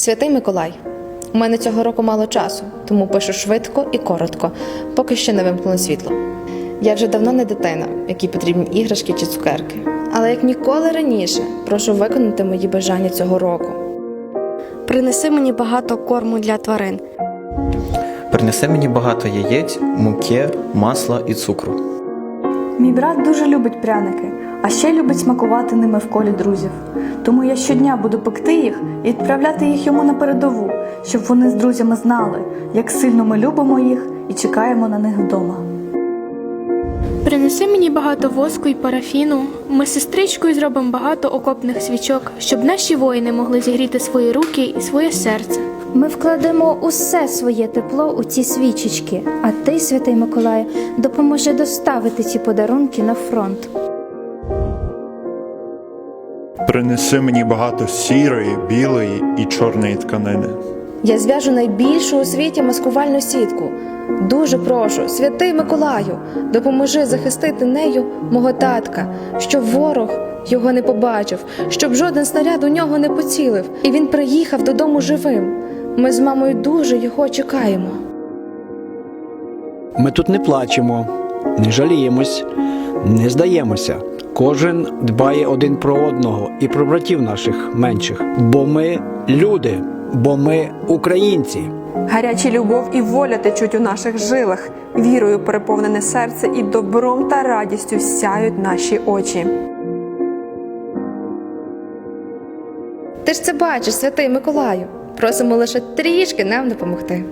Святий Миколай. У мене цього року мало часу, тому пишу швидко і коротко, поки ще не вимкнуло світло. Я вже давно не дитина, якій потрібні іграшки чи цукерки. Але як ніколи раніше, прошу виконати мої бажання цього року. Принеси мені багато корму для тварин. Принеси мені багато яєць, муки, масла і цукру. Мій брат дуже любить пряники, а ще любить смакувати ними в колі друзів. Тому я щодня буду пекти їх і відправляти їх йому на передову, щоб вони з друзями знали, як сильно ми любимо їх і чекаємо на них вдома. Принеси мені багато воску і парафіну. Ми з сестричкою зробимо багато окопних свічок, щоб наші воїни могли зігріти свої руки і своє серце. Ми вкладемо усе своє тепло у ці свічечки, а ти, святий Миколаю, допоможи доставити ці подарунки на фронт. Принеси мені багато сірої, білої і чорної тканини. Я зв'яжу найбільшу у світі маскувальну сітку. Дуже прошу, святий Миколаю, допоможи захистити нею мого татка, щоб ворог його не побачив, щоб жоден снаряд у нього не поцілив, і він приїхав додому живим. Ми з мамою дуже його чекаємо. Ми тут не плачемо, не жаліємось, не здаємося. Кожен дбає один про одного і про братів наших менших. Бо ми люди, бо ми українці. Гаряча любов і воля течуть у наших жилах, вірою переповнене серце і добром та радістю сяють наші очі. Ти ж це бачиш, святий Миколаю. Просимо лише трішки нам допомогти.